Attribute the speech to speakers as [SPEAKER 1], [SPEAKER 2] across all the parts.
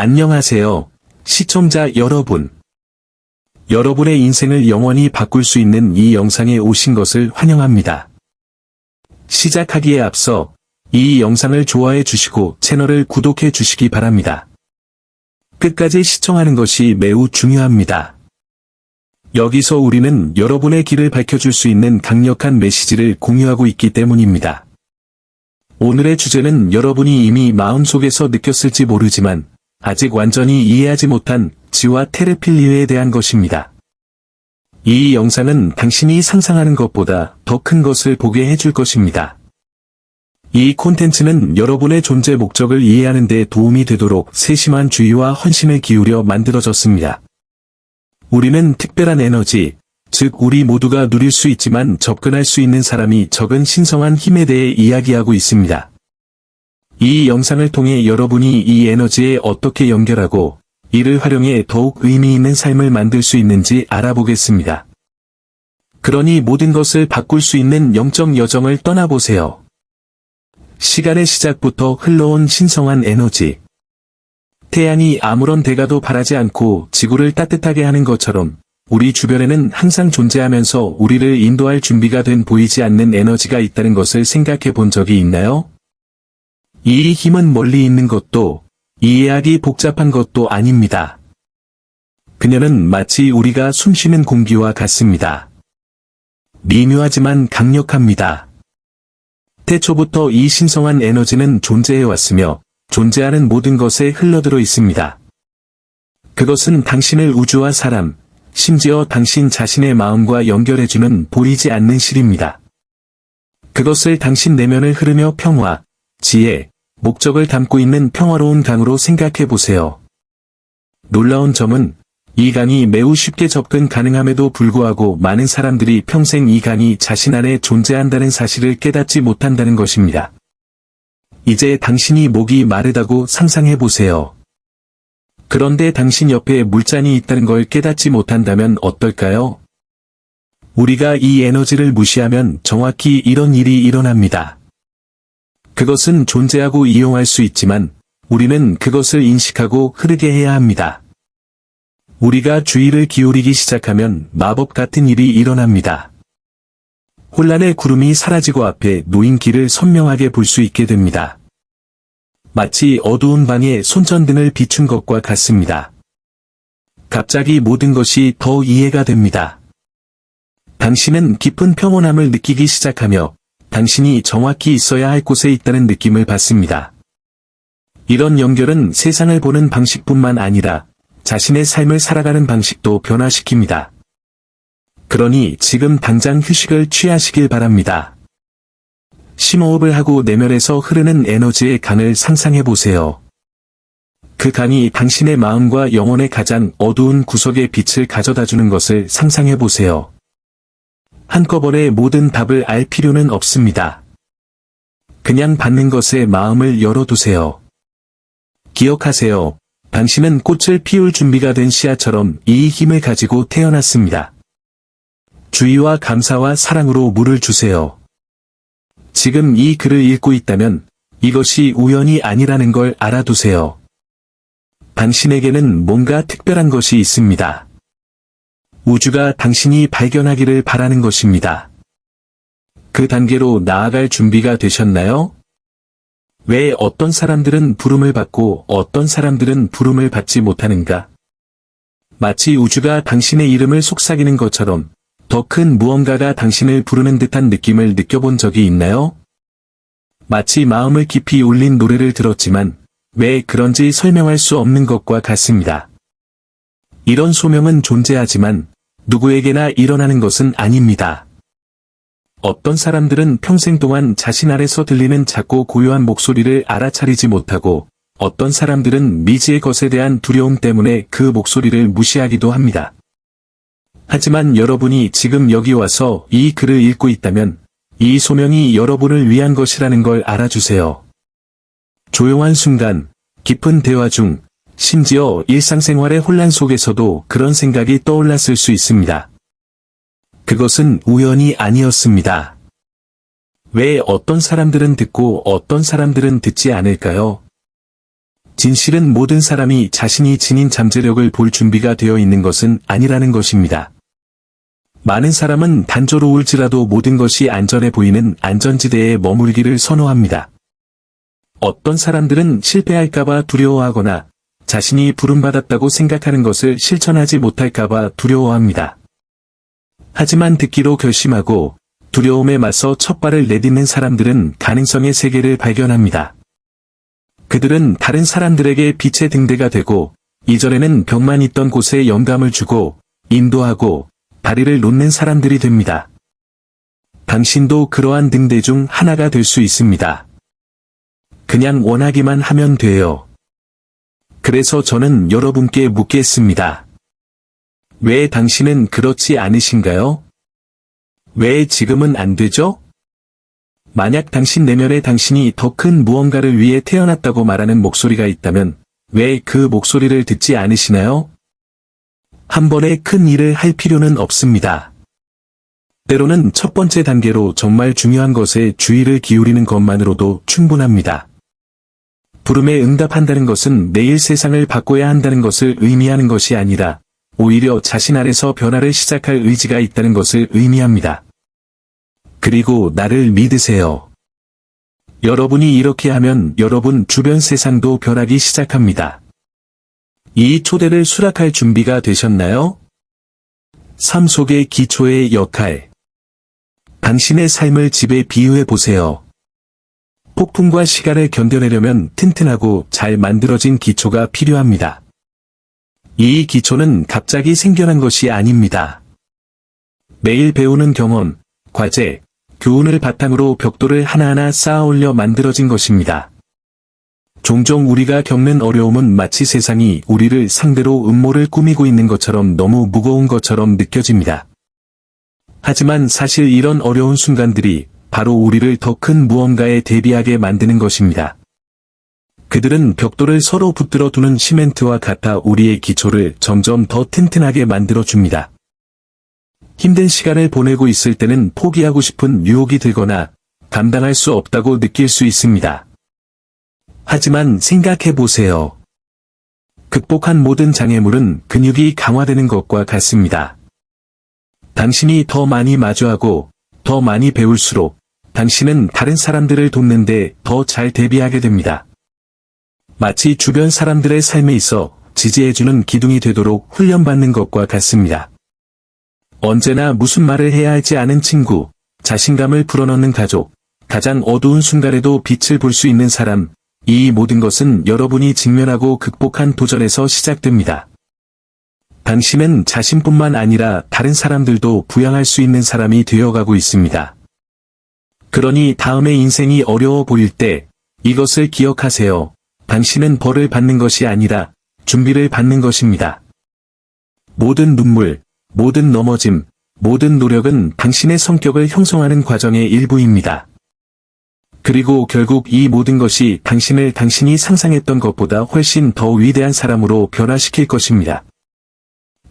[SPEAKER 1] 안녕하세요. 시청자 여러분. 여러분의 인생을 영원히 바꿀 수 있는 이 영상에 오신 것을 환영합니다. 시작하기에 앞서 이 영상을 좋아해 주시고 채널을 구독해 주시기 바랍니다. 끝까지 시청하는 것이 매우 중요합니다. 여기서 우리는 여러분의 길을 밝혀줄 수 있는 강력한 메시지를 공유하고 있기 때문입니다. 오늘의 주제는 여러분이 이미 마음속에서 느꼈을지 모르지만 아직 완전히 이해하지 못한 지와 테르필리에 대한 것입니다. 이 영상은 당신이 상상하는 것보다 더 큰 것을 보게 해줄 것입니다. 이 콘텐츠는 여러분의 존재 목적을 이해하는 데 도움이 되도록 세심한 주의와 헌신을 기울여 만들어졌습니다. 우리는 특별한 에너지, 즉 우리 모두가 누릴 수 있지만 접근할 수 있는 사람이 적은 신성한 힘에 대해 이야기하고 있습니다. 이 영상을 통해 여러분이 이 에너지에 어떻게 연결하고 이를 활용해 더욱 의미 있는 삶을 만들 수 있는지 알아보겠습니다. 그러니 모든 것을 바꿀 수 있는 영적 여정을 떠나보세요. 시간의 시작부터 흘러온 신성한 에너지. 태양이 아무런 대가도 바라지 않고 지구를 따뜻하게 하는 것처럼 우리 주변에는 항상 존재하면서 우리를 인도할 준비가 된 보이지 않는 에너지가 있다는 것을 생각해 본 적이 있나요? 이 힘은 멀리 있는 것도 이해하기 복잡한 것도 아닙니다. 그녀는 마치 우리가 숨쉬는 공기와 같습니다. 미묘하지만 강력합니다. 태초부터 이 신성한 에너지는 존재해 왔으며 존재하는 모든 것에 흘러들어 있습니다. 그것은 당신을 우주와 사람, 심지어 당신 자신의 마음과 연결해주는 보이지 않는 실입니다. 그것을 당신 내면을 흐르며 평화, 지혜, 목적을 담고 있는 평화로운 강으로 생각해 보세요. 놀라운 점은 이 강이 매우 쉽게 접근 가능함에도 불구하고 많은 사람들이 평생 이 강이 자신 안에 존재한다는 사실을 깨닫지 못한다는 것입니다. 이제 당신이 목이 마르다고 상상해 보세요. 그런데 당신 옆에 물잔이 있다는 걸 깨닫지 못한다면 어떨까요? 우리가 이 에너지를 무시하면 정확히 이런 일이 일어납니다. 그것은 존재하고 이용할 수 있지만 우리는 그것을 인식하고 흐르게 해야 합니다. 우리가 주의를 기울이기 시작하면 마법 같은 일이 일어납니다. 혼란의 구름이 사라지고 앞에 놓인 길을 선명하게 볼 수 있게 됩니다. 마치 어두운 방에 손전등을 비춘 것과 같습니다. 갑자기 모든 것이 더 이해가 됩니다. 당신은 깊은 평온함을 느끼기 시작하며 당신이 정확히 있어야 할 곳에 있다는 느낌을 받습니다. 이런 연결은 세상을 보는 방식뿐만 아니라 자신의 삶을 살아가는 방식도 변화시킵니다. 그러니 지금 당장 휴식을 취하시길 바랍니다. 심호흡을 하고 내면에서 흐르는 에너지의 강을 상상해 보세요. 그 강이 당신의 마음과 영혼의 가장 어두운 구석에 빛을 가져다 주는 것을 상상해 보세요. 한꺼번에 모든 답을 알 필요는 없습니다. 그냥 받는 것에 마음을 열어두세요. 기억하세요. 당신은 꽃을 피울 준비가 된 씨앗처럼 이 힘을 가지고 태어났습니다. 주의와 감사와 사랑으로 물을 주세요. 지금 이 글을 읽고 있다면 이것이 우연이 아니라는 걸 알아두세요. 당신에게는 뭔가 특별한 것이 있습니다. 우주가 당신이 발견하기를 바라는 것입니다. 그 단계로 나아갈 준비가 되셨나요? 왜 어떤 사람들은 부름을 받고 어떤 사람들은 부름을 받지 못하는가? 마치 우주가 당신의 이름을 속삭이는 것처럼 더 큰 무언가가 당신을 부르는 듯한 느낌을 느껴본 적이 있나요? 마치 마음을 깊이 울린 노래를 들었지만 왜 그런지 설명할 수 없는 것과 같습니다. 이런 소명은 존재하지만 누구에게나 일어나는 것은 아닙니다. 어떤 사람들은 평생 동안 자신 아래서 들리는 작고 고요한 목소리를 알아차리지 못하고 어떤 사람들은 미지의 것에 대한 두려움 때문에 그 목소리를 무시하기도 합니다. 하지만 여러분이 지금 여기 와서 이 글을 읽고 있다면 이 소명이 여러분을 위한 것이라는 걸 알아주세요. 조용한 순간, 깊은 대화 중, 심지어 일상생활의 혼란 속에서도 그런 생각이 떠올랐을 수 있습니다. 그것은 우연이 아니었습니다. 왜 어떤 사람들은 듣고 어떤 사람들은 듣지 않을까요? 진실은 모든 사람이 자신이 지닌 잠재력을 볼 준비가 되어 있는 것은 아니라는 것입니다. 많은 사람은 단조로울지라도 모든 것이 안전해 보이는 안전지대에 머물기를 선호합니다. 어떤 사람들은 실패할까봐 두려워하거나 자신이 부름받았다고 생각하는 것을 실천하지 못할까봐 두려워합니다. 하지만 듣기로 결심하고 두려움에 맞서 첫 발을 내딛는 사람들은 가능성의 세계를 발견합니다. 그들은 다른 사람들에게 빛의 등대가 되고 이전에는 벽만 있던 곳에 영감을 주고 인도하고 다리를 놓는 사람들이 됩니다. 당신도 그러한 등대 중 하나가 될 수 있습니다. 그냥 원하기만 하면 돼요. 그래서 저는 여러분께 묻겠습니다. 왜 당신은 그렇지 않으신가요? 왜 지금은 안 되죠? 만약 당신 내면에 당신이 더 큰 무언가를 위해 태어났다고 말하는 목소리가 있다면 왜 그 목소리를 듣지 않으시나요? 한 번에 큰 일을 할 필요는 없습니다. 때로는 첫 번째 단계로 정말 중요한 것에 주의를 기울이는 것만으로도 충분합니다. 부름에 응답한다는 것은 내일 세상을 바꿔야 한다는 것을 의미하는 것이 아니라 오히려 자신 안에서 변화를 시작할 의지가 있다는 것을 의미합니다. 그리고 나를 믿으세요. 여러분이 이렇게 하면 여러분 주변 세상도 변하기 시작합니다. 이 초대를 수락할 준비가 되셨나요? 삶 속의 기초의 역할. 당신의 삶을 집에 비유해 보세요. 폭풍과 시간을 견뎌내려면 튼튼하고 잘 만들어진 기초가 필요합니다. 이 기초는 갑자기 생겨난 것이 아닙니다. 매일 배우는 경험, 과제, 교훈을 바탕으로 벽돌을 하나하나 쌓아 올려 만들어진 것입니다. 종종 우리가 겪는 어려움은 마치 세상이 우리를 상대로 음모를 꾸미고 있는 것처럼 너무 무거운 것처럼 느껴집니다. 하지만 사실 이런 어려운 순간들이 바로 우리를 더 큰 무언가에 대비하게 만드는 것입니다. 그들은 벽돌을 서로 붙들어 두는 시멘트와 같아 우리의 기초를 점점 더 튼튼하게 만들어 줍니다. 힘든 시간을 보내고 있을 때는 포기하고 싶은 유혹이 들거나 감당할 수 없다고 느낄 수 있습니다. 하지만 생각해 보세요. 극복한 모든 장애물은 근육이 강화되는 것과 같습니다. 당신이 더 많이 마주하고 더 많이 배울수록 당신은 다른 사람들을 돕는데 더 잘 대비하게 됩니다. 마치 주변 사람들의 삶에 있어 지지해주는 기둥이 되도록 훈련받는 것과 같습니다. 언제나 무슨 말을 해야 할지 아는 친구, 자신감을 불어넣는 가족, 가장 어두운 순간에도 빛을 볼 수 있는 사람, 이 모든 것은 여러분이 직면하고 극복한 도전에서 시작됩니다. 당신은 자신뿐만 아니라 다른 사람들도 부양할 수 있는 사람이 되어가고 있습니다. 그러니 다음의 인생이 어려워 보일 때 이것을 기억하세요. 당신은 벌을 받는 것이 아니라 준비를 받는 것입니다. 모든 눈물, 모든 넘어짐, 모든 노력은 당신의 성격을 형성하는 과정의 일부입니다. 그리고 결국 이 모든 것이 당신을 당신이 상상했던 것보다 훨씬 더 위대한 사람으로 변화시킬 것입니다.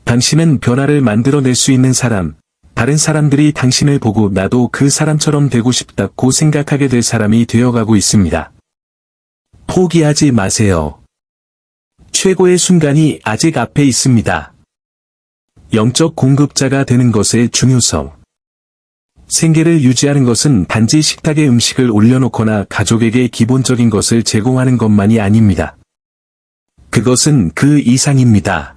[SPEAKER 1] 당신은 변화를 만들어낼 수 있는 사람, 다른 사람들이 당신을 보고 나도 그 사람처럼 되고 싶다고 생각하게 될 사람이 되어가고 있습니다. 포기하지 마세요. 최고의 순간이 아직 앞에 있습니다. 영적 공급자가 되는 것의 중요성. 생계를 유지하는 것은 단지 식탁에 음식을 올려놓거나 가족에게 기본적인 것을 제공하는 것만이 아닙니다. 그것은 그 이상입니다.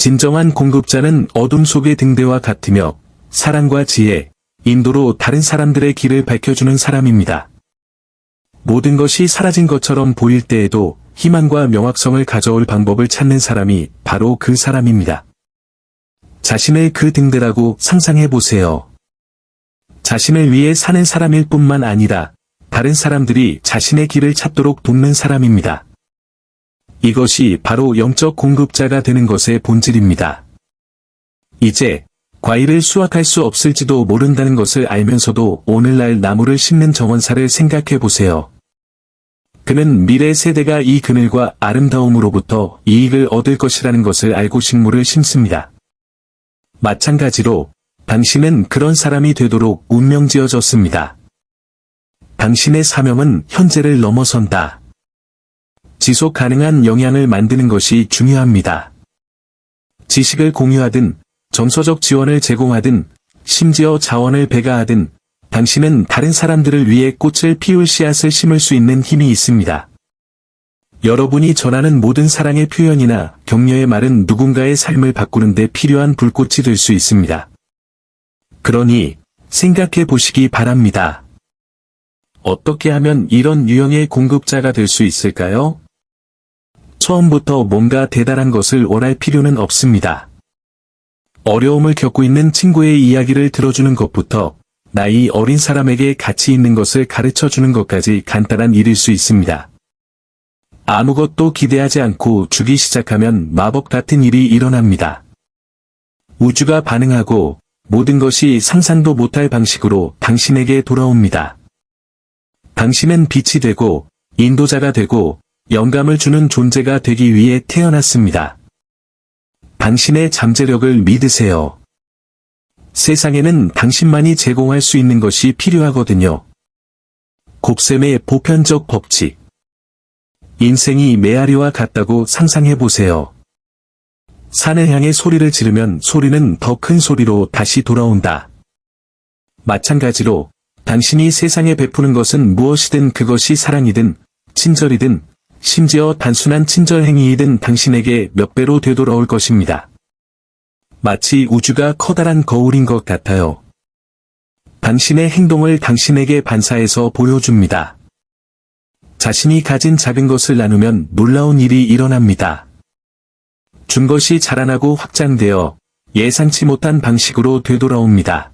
[SPEAKER 1] 진정한 공급자는 어둠 속의 등대와 같으며 사랑과 지혜, 인도로 다른 사람들의 길을 밝혀주는 사람입니다. 모든 것이 사라진 것처럼 보일 때에도 희망과 명확성을 가져올 방법을 찾는 사람이 바로 그 사람입니다. 자신을 그 등대라고 상상해 보세요. 자신을 위해 사는 사람일 뿐만 아니라 다른 사람들이 자신의 길을 찾도록 돕는 사람입니다. 이것이 바로 영적 공급자가 되는 것의 본질입니다. 이제 과일을 수확할 수 없을지도 모른다는 것을 알면서도 오늘날 나무를 심는 정원사를 생각해 보세요. 그는 미래 세대가 이 그늘과 아름다움으로부터 이익을 얻을 것이라는 것을 알고 식물을 심습니다. 마찬가지로 당신은 그런 사람이 되도록 운명 지어졌습니다. 당신의 사명은 현재를 넘어선다. 지속 가능한 영향을 만드는 것이 중요합니다. 지식을 공유하든, 정서적 지원을 제공하든, 심지어 자원을 배가하든, 당신은 다른 사람들을 위해 꽃을 피울 씨앗을 심을 수 있는 힘이 있습니다. 여러분이 전하는 모든 사랑의 표현이나 격려의 말은 누군가의 삶을 바꾸는 데 필요한 불꽃이 될 수 있습니다. 그러니 생각해 보시기 바랍니다. 어떻게 하면 이런 유형의 공급자가 될 수 있을까요? 처음부터 뭔가 대단한 것을 원할 필요는 없습니다. 어려움을 겪고 있는 친구의 이야기를 들어주는 것부터 나이 어린 사람에게 가치 있는 것을 가르쳐 주는 것까지 간단한 일일 수 있습니다. 아무것도 기대하지 않고 주기 시작하면 마법 같은 일이 일어납니다. 우주가 반응하고 모든 것이 상상도 못할 방식으로 당신에게 돌아옵니다. 당신은 빛이 되고 인도자가 되고 영감을 주는 존재가 되기 위해 태어났습니다. 당신의 잠재력을 믿으세요. 세상에는 당신만이 제공할 수 있는 것이 필요하거든요. 곱셈의 보편적 법칙. 인생이 메아리와 같다고 상상해 보세요. 산을 향해 소리를 지르면 소리는 더 큰 소리로 다시 돌아온다. 마찬가지로 당신이 세상에 베푸는 것은 무엇이든 그것이 사랑이든 친절이든 심지어 단순한 친절 행위이든 당신에게 몇 배로 되돌아올 것입니다. 마치 우주가 커다란 거울인 것 같아요. 당신의 행동을 당신에게 반사해서 보여줍니다. 자신이 가진 작은 것을 나누면 놀라운 일이 일어납니다. 준 것이 자라나고 확장되어 예상치 못한 방식으로 되돌아옵니다.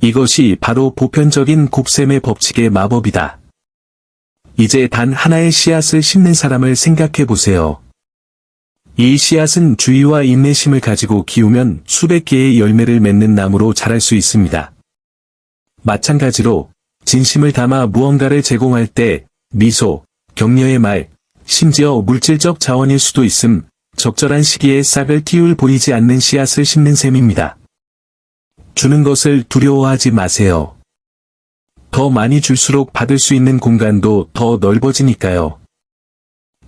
[SPEAKER 1] 이것이 바로 보편적인 곱셈의 법칙의 마법이다. 이제 단 하나의 씨앗을 심는 사람을 생각해 보세요. 이 씨앗은 주의와 인내심을 가지고 키우면 수백 개의 열매를 맺는 나무로 자랄 수 있습니다. 마찬가지로 진심을 담아 무언가를 제공할 때 미소, 격려의 말, 심지어 물질적 자원일 수도 있음 적절한 시기에 싹을 틔울 보이지 않는 씨앗을 심는 셈입니다. 주는 것을 두려워하지 마세요. 더 많이 줄수록 받을 수 있는 공간도 더 넓어지니까요.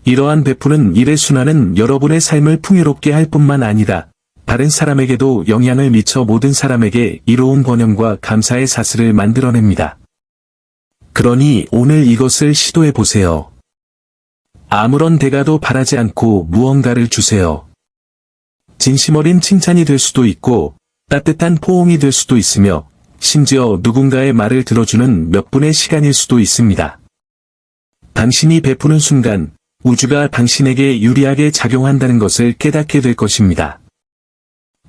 [SPEAKER 1] 이러한 베푸는 일의 순환은 여러분의 삶을 풍요롭게 할 뿐만 아니라 다른 사람에게도 영향을 미쳐 모든 사람에게 이로운 번영과 감사의 사슬을 만들어냅니다. 그러니 오늘 이것을 시도해 보세요. 아무런 대가도 바라지 않고 무언가를 주세요. 진심 어린 칭찬이 될 수도 있고 따뜻한 포옹이 될 수도 있으며 심지어 누군가의 말을 들어주는 몇 분의 시간일 수도 있습니다. 당신이 베푸는 순간 우주가 당신에게 유리하게 작용한다는 것을 깨닫게 될 것입니다.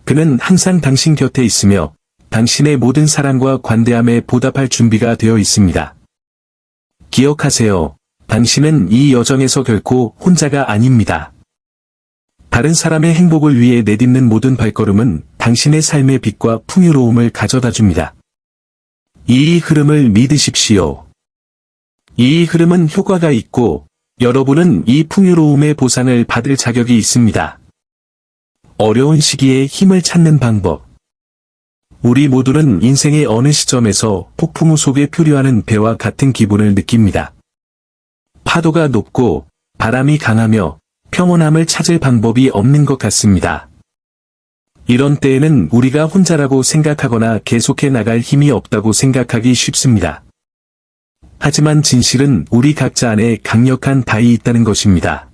[SPEAKER 1] 그는 항상 당신 곁에 있으며 당신의 모든 사랑과 관대함에 보답할 준비가 되어 있습니다. 기억하세요. 당신은 이 여정에서 결코 혼자가 아닙니다. 다른 사람의 행복을 위해 내딛는 모든 발걸음은 당신의 삶의 빛과 풍요로움을 가져다 줍니다. 이 흐름을 믿으십시오. 이 흐름은 효과가 있고 여러분은 이 풍요로움의 보상을 받을 자격이 있습니다. 어려운 시기에 힘을 찾는 방법. 우리 모두는 인생의 어느 시점에서 폭풍우 속에 표류하는 배와 같은 기분을 느낍니다. 파도가 높고 바람이 강하며 평온함을 찾을 방법이 없는 것 같습니다. 이런 때에는 우리가 혼자라고 생각하거나 계속해 나갈 힘이 없다고 생각하기 쉽습니다. 하지만 진실은 우리 각자 안에 강력한 다이 있다는 것입니다.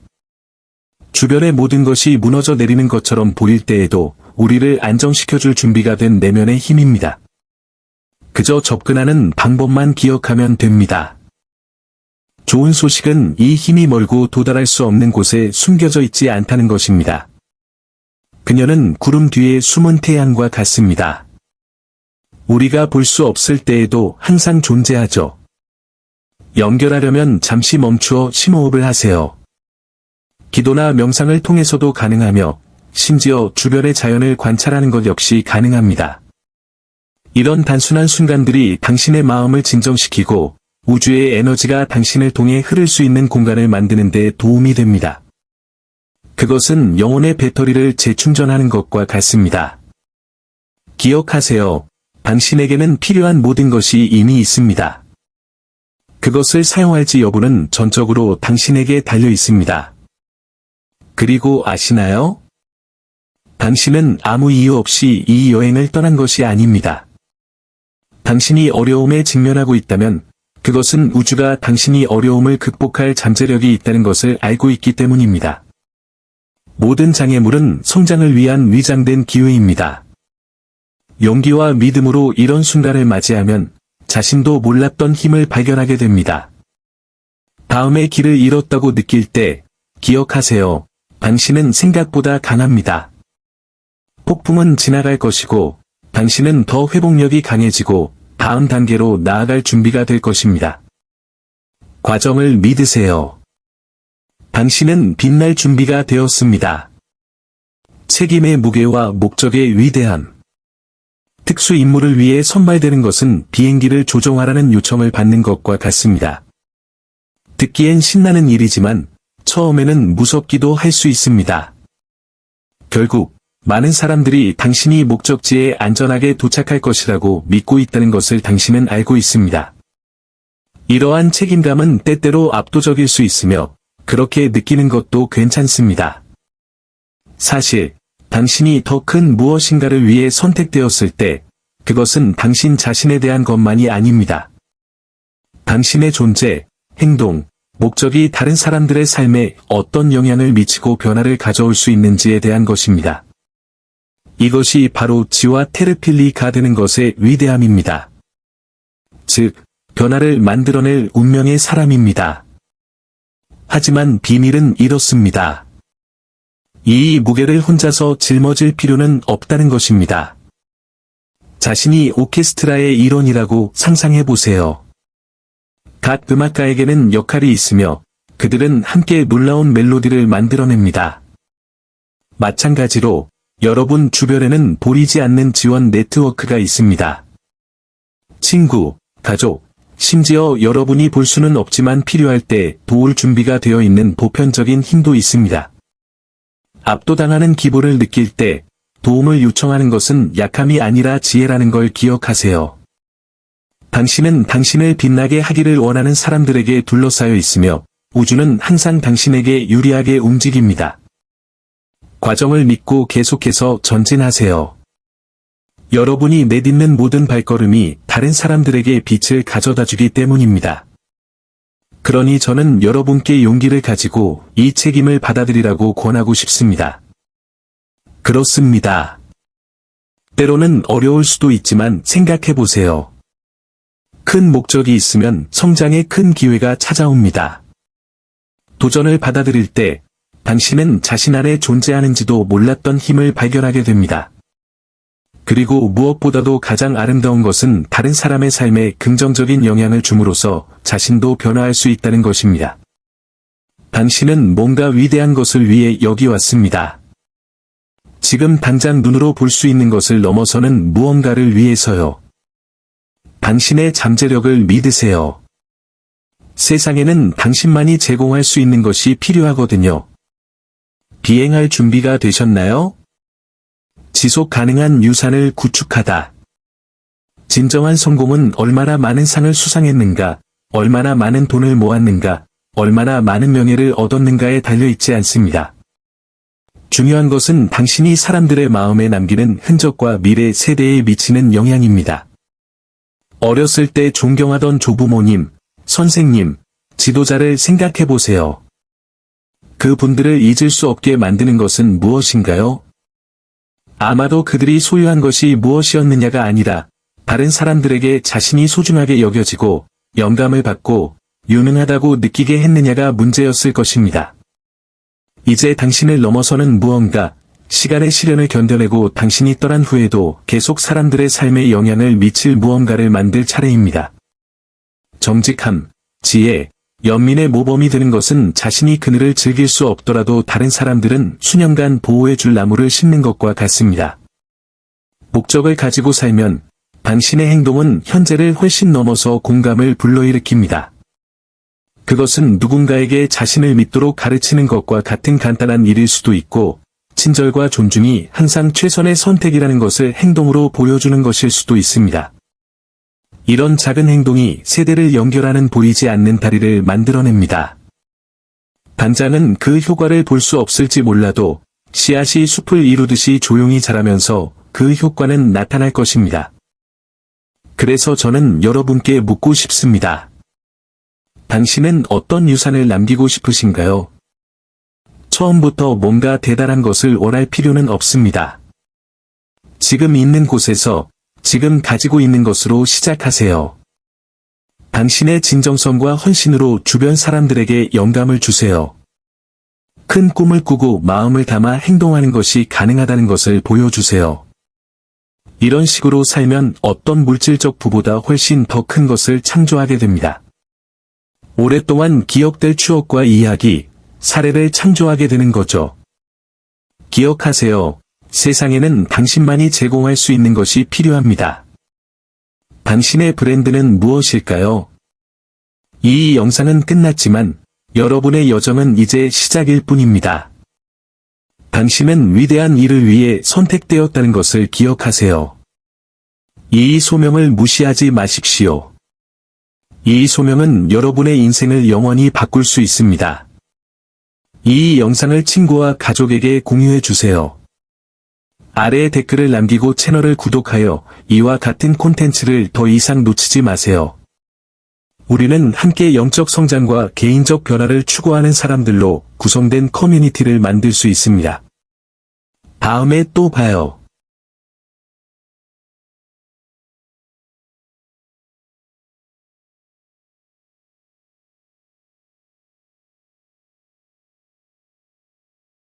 [SPEAKER 1] 주변의 모든 것이 무너져 내리는 것처럼 보일 때에도 우리를 안정시켜줄 준비가 된 내면의 힘입니다. 그저 접근하는 방법만 기억하면 됩니다. 좋은 소식은 이 힘이 멀고 도달할 수 없는 곳에 숨겨져 있지 않다는 것입니다. 그녀는 구름 뒤에 숨은 태양과 같습니다. 우리가 볼 수 없을 때에도 항상 존재하죠. 연결하려면 잠시 멈추어 심호흡을 하세요. 기도나 명상을 통해서도 가능하며 심지어 주변의 자연을 관찰하는 것 역시 가능합니다. 이런 단순한 순간들이 당신의 마음을 진정시키고 우주의 에너지가 당신을 통해 흐를 수 있는 공간을 만드는 데 도움이 됩니다. 그것은 영혼의 배터리를 재충전하는 것과 같습니다. 기억하세요. 당신에게는 필요한 모든 것이 이미 있습니다. 그것을 사용할지 여부는 전적으로 당신에게 달려 있습니다. 그리고 아시나요? 당신은 아무 이유 없이 이 여행을 떠난 것이 아닙니다. 당신이 어려움에 직면하고 있다면 그것은 우주가 당신이 어려움을 극복할 잠재력이 있다는 것을 알고 있기 때문입니다. 모든 장애물은 성장을 위한 위장된 기회입니다. 용기와 믿음으로 이런 순간을 맞이하면 자신도 몰랐던 힘을 발견하게 됩니다. 다음에 길을 잃었다고 느낄 때 기억하세요. 당신은 생각보다 강합니다. 폭풍은 지나갈 것이고 당신은 더 회복력이 강해지고 다음 단계로 나아갈 준비가 될 것입니다. 과정을 믿으세요. 당신은 빛날 준비가 되었습니다. 책임의 무게와 목적의 위대함. 특수 임무를 위해 선발되는 것은 비행기를 조종하라는 요청을 받는 것과 같습니다. 듣기엔 신나는 일이지만 처음에는 무섭기도 할 수 있습니다. 결국 많은 사람들이 당신이 목적지에 안전하게 도착할 것이라고 믿고 있다는 것을 당신은 알고 있습니다. 이러한 책임감은 때때로 압도적일 수 있으며 그렇게 느끼는 것도 괜찮습니다. 사실 당신이 더 큰 무엇인가를 위해 선택되었을 때 그것은 당신 자신에 대한 것만이 아닙니다. 당신의 존재, 행동, 목적이 다른 사람들의 삶에 어떤 영향을 미치고 변화를 가져올 수 있는지에 대한 것입니다. 이것이 바로 지와 테르필리가 되는 것의 위대함입니다. 즉, 변화를 만들어낼 운명의 사람입니다. 하지만 비밀은 이렇습니다. 이 무게를 혼자서 짊어질 필요는 없다는 것입니다. 자신이 오케스트라의 일원이라고 상상해 보세요. 각 음악가에게는 역할이 있으며 그들은 함께 놀라운 멜로디를 만들어냅니다. 마찬가지로 여러분 주변에는 보이지 않는 지원 네트워크가 있습니다. 친구, 가족, 심지어 여러분이 볼 수는 없지만 필요할 때 도울 준비가 되어 있는 보편적인 힘도 있습니다. 압도당하는 기분을 느낄 때 도움을 요청하는 것은 약함이 아니라 지혜라는 걸 기억하세요. 당신은 당신을 빛나게 하기를 원하는 사람들에게 둘러싸여 있으며 우주는 항상 당신에게 유리하게 움직입니다. 과정을 믿고 계속해서 전진하세요. 여러분이 내딛는 모든 발걸음이 다른 사람들에게 빛을 가져다 주기 때문입니다. 그러니 저는 여러분께 용기를 가지고 이 책임을 받아들이라고 권하고 싶습니다. 그렇습니다. 때로는 어려울 수도 있지만 생각해 보세요. 큰 목적이 있으면 성장의 큰 기회가 찾아옵니다. 도전을 받아들일 때 당신은 자신 안에 존재하는지도 몰랐던 힘을 발견하게 됩니다. 그리고 무엇보다도 가장 아름다운 것은 다른 사람의 삶에 긍정적인 영향을 줌으로써 자신도 변화할 수 있다는 것입니다. 당신은 뭔가 위대한 것을 위해 여기 왔습니다. 지금 당장 눈으로 볼 수 있는 것을 넘어서는 무언가를 위해서요. 당신의 잠재력을 믿으세요. 세상에는 당신만이 제공할 수 있는 것이 필요하거든요. 비행할 준비가 되셨나요? 지속 가능한 유산을 구축하다. 진정한 성공은 얼마나 많은 상을 수상했는가, 얼마나 많은 돈을 모았는가, 얼마나 많은 명예를 얻었는가에 달려있지 않습니다. 중요한 것은 당신이 사람들의 마음에 남기는 흔적과 미래 세대에 미치는 영향입니다. 어렸을 때 존경하던 조부모님, 선생님, 지도자를 생각해 보세요. 그 분들을 잊을 수 없게 만드는 것은 무엇인가요? 아마도 그들이 소유한 것이 무엇이었느냐가 아니라 다른 사람들에게 자신이 소중하게 여겨지고 영감을 받고 유능하다고 느끼게 했느냐가 문제였을 것입니다. 이제 당신을 넘어서는 무언가, 시간의 시련을 견뎌내고 당신이 떠난 후에도 계속 사람들의 삶에 영향을 미칠 무언가를 만들 차례입니다. 정직함, 지혜, 연민의 모범이 되는 것은 자신이 그늘을 즐길 수 없더라도 다른 사람들은 수년간 보호해줄 나무를 심는 것과 같습니다. 목적을 가지고 살면 당신의 행동은 현재를 훨씬 넘어서 공감을 불러일으킵니다. 그것은 누군가에게 자신을 믿도록 가르치는 것과 같은 간단한 일일 수도 있고, 친절과 존중이 항상 최선의 선택이라는 것을 행동으로 보여주는 것일 수도 있습니다. 이런 작은 행동이 세대를 연결하는 보이지 않는 다리를 만들어냅니다. 당장은 그 효과를 볼 수 없을지 몰라도 씨앗이 숲을 이루듯이 조용히 자라면서 그 효과는 나타날 것입니다. 그래서 저는 여러분께 묻고 싶습니다. 당신은 어떤 유산을 남기고 싶으신가요? 처음부터 뭔가 대단한 것을 원할 필요는 없습니다. 지금 있는 곳에서 지금 가지고 있는 것으로 시작하세요. 당신의 진정성과 헌신으로 주변 사람들에게 영감을 주세요. 큰 꿈을 꾸고 마음을 담아 행동하는 것이 가능하다는 것을 보여주세요. 이런 식으로 살면 어떤 물질적 부보다 훨씬 더 큰 것을 창조하게 됩니다. 오랫동안 기억될 추억과 이야기, 사례를 창조하게 되는 거죠. 기억하세요. 세상에는 당신만이 제공할 수 있는 것이 필요합니다. 당신의 브랜드는 무엇일까요? 이 영상은 끝났지만 여러분의 여정은 이제 시작일 뿐입니다. 당신은 위대한 일을 위해 선택되었다는 것을 기억하세요. 이 소명을 무시하지 마십시오. 이 소명은 여러분의 인생을 영원히 바꿀 수 있습니다. 이 영상을 친구와 가족에게 공유해 주세요. 아래에 댓글을 남기고 채널을 구독하여 이와 같은 콘텐츠를 더 이상 놓치지 마세요. 우리는 함께 영적 성장과 개인적 변화를 추구하는 사람들로 구성된 커뮤니티를 만들 수 있습니다. 다음에 또 봐요.